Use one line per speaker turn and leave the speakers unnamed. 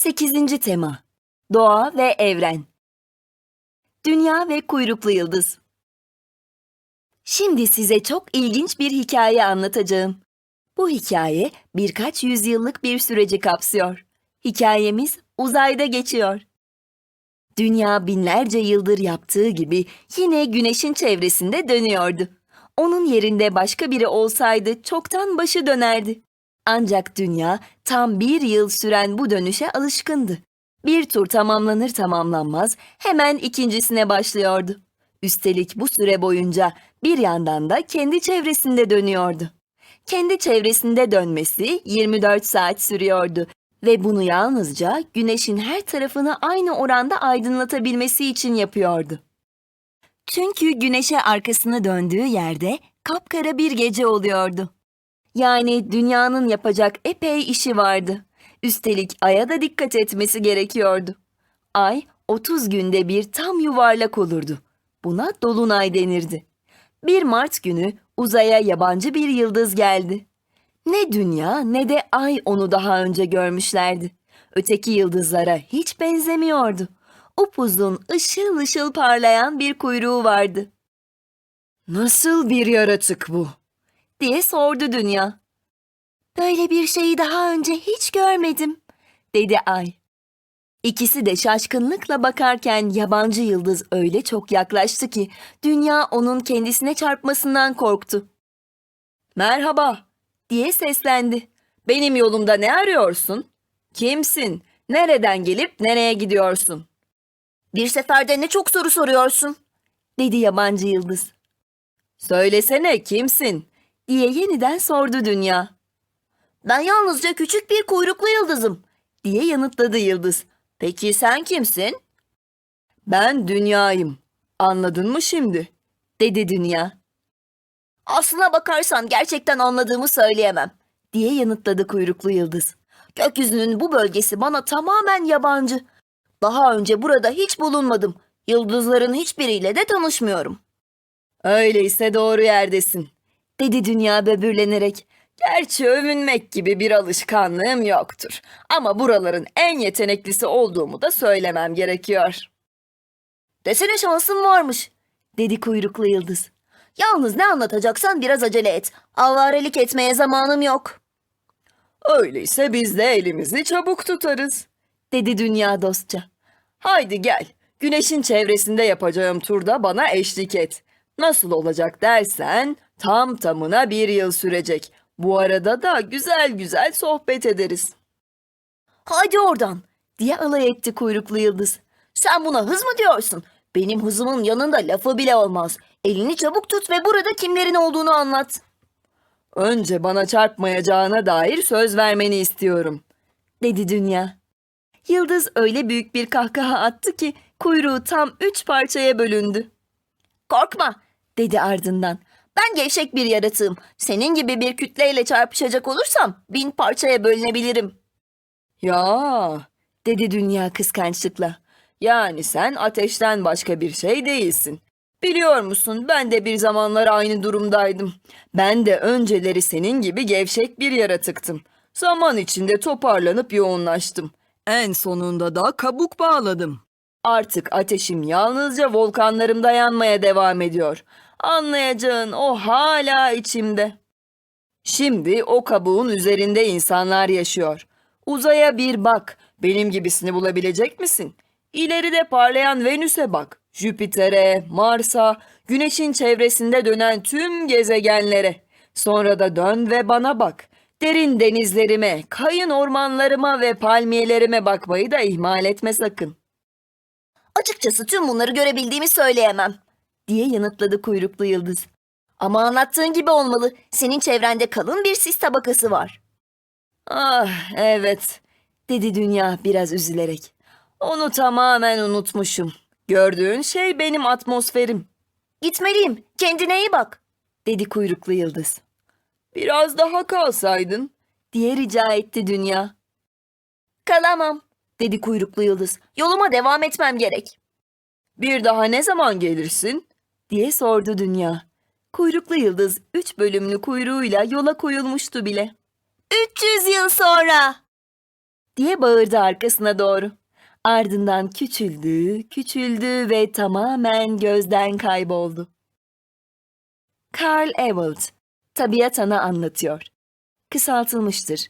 8. tema Doğa ve Evren Dünya ve Kuyruklu Yıldız Şimdi size çok ilginç bir hikaye anlatacağım. Bu hikaye birkaç yüzyıllık bir süreci kapsıyor. Hikayemiz uzayda geçiyor. Dünya binlerce yıldır yaptığı gibi yine güneşin çevresinde dönüyordu. Onun yerinde başka biri olsaydı çoktan başı dönerdi. Ancak dünya tam bir yıl süren bu dönüşe alışkındı. Bir tur tamamlanır tamamlanmaz hemen ikincisine başlıyordu. Üstelik bu süre boyunca bir yandan da kendi çevresinde dönüyordu. Kendi çevresinde dönmesi 24 saat sürüyordu ve bunu yalnızca güneşin her tarafını aynı oranda aydınlatabilmesi için yapıyordu. Çünkü güneşe arkasını döndüğü yerde kapkara bir gece oluyordu. Yani dünyanın yapacak epey işi vardı. Üstelik aya da dikkat etmesi gerekiyordu. Ay 30 günde bir tam yuvarlak olurdu. Buna dolunay denirdi. Bir Mart günü uzaya yabancı bir yıldız geldi. Ne dünya ne de ay onu daha önce görmüşlerdi. Öteki yıldızlara hiç benzemiyordu. Upuzun ışıl ışıl parlayan bir kuyruğu vardı. Nasıl bir yaratık bu? Diye sordu dünya. Böyle bir şeyi daha önce hiç görmedim, dedi ay. İkisi de şaşkınlıkla bakarken yabancı yıldız öyle çok yaklaştı ki dünya onun kendisine çarpmasından korktu. Merhaba, diye seslendi. Benim yolumda ne arıyorsun? Kimsin? Nereden gelip nereye gidiyorsun? Bir seferde ne çok soru soruyorsun, dedi yabancı yıldız. Söylesene kimsin? Diye yeniden sordu dünya. Ben yalnızca küçük bir kuyruklu yıldızım, diye yanıtladı yıldız. Peki sen kimsin? Ben dünyayım. Anladın mı şimdi? dedi dünya. Aslına bakarsan gerçekten anladığımı söyleyemem, diye yanıtladı kuyruklu yıldız. Gökyüzünün bu bölgesi bana tamamen yabancı. Daha önce burada hiç bulunmadım. Yıldızların hiçbiriyle de tanışmıyorum. Öyleyse doğru yerdesin, dedi dünya böbürlenerek. Gerçi övünmek gibi bir alışkanlığım yoktur. Ama buraların en yeteneklisi olduğumu da söylemem gerekiyor. Desene şansın varmış, dedi kuyruklu yıldız. Yalnız ne anlatacaksan biraz acele et. Avarelik etmeye zamanım yok. Öyleyse biz de elimizi çabuk tutarız, dedi dünya dostça. Haydi gel, güneşin çevresinde yapacağım turda bana eşlik et. Nasıl olacak dersen tam tamına bir yıl sürecek. Bu arada da güzel güzel sohbet ederiz. Hadi oradan diye alay etti kuyruklu yıldız. Sen buna hız mı diyorsun? Benim hızımın yanında lafı bile olmaz. Elini çabuk tut ve burada kimlerin olduğunu anlat. Önce bana çarpmayacağına dair söz vermeni istiyorum, dedi dünya. Yıldız öyle büyük bir kahkaha attı ki kuyruğu tam üç parçaya bölündü. Korkma, dedi ardından. Ben gevşek bir yaratığım. Senin gibi bir kütleyle çarpışacak olursam bin parçaya bölünebilirim. Ya, dedi dünya kıskançlıkla. Yani sen ateşten başka bir şey değilsin. Biliyor musun ben de bir zamanlar aynı durumdaydım. Ben de önceleri senin gibi gevşek bir yaratıktım. Zaman içinde toparlanıp yoğunlaştım. En sonunda da kabuk bağladım. Artık ateşim yalnızca volkanlarımda yanmaya devam ediyor. Anlayacağın o hala içimde. Şimdi o kabuğun üzerinde insanlar yaşıyor. Uzaya bir bak. Benim gibisini bulabilecek misin? İleride parlayan Venüs'e bak. Jüpiter'e, Mars'a, Güneş'in çevresinde dönen tüm gezegenlere. Sonra da dön ve bana bak. Derin denizlerime, kayın ormanlarıma ve palmiyelerime bakmayı da ihmal etme sakın. Açıkçası tüm bunları görebildiğimi söyleyemem, diye yanıtladı kuyruklu yıldız. Ama anlattığın gibi olmalı. Senin çevrende kalın bir sis tabakası var. Ah, evet, dedi dünya biraz üzülerek. Onu tamamen unutmuşum. Gördüğün şey benim atmosferim. Gitmeliyim, kendine iyi bak, dedi kuyruklu yıldız. Biraz daha kalsaydın, diye rica etti dünya. Kalamam, dedi kuyruklu yıldız. Yoluma devam etmem gerek. Bir daha ne zaman gelirsin? Diye sordu dünya. Kuyruklu yıldız üç bölümlü kuyruğuyla yola koyulmuştu bile. 300 yıl sonra, diye bağırdı arkasına doğru. Ardından küçüldü, küçüldü ve tamamen gözden kayboldu. Carl Ewald, Tabiat Ana anlatıyor. Kısaltılmıştır.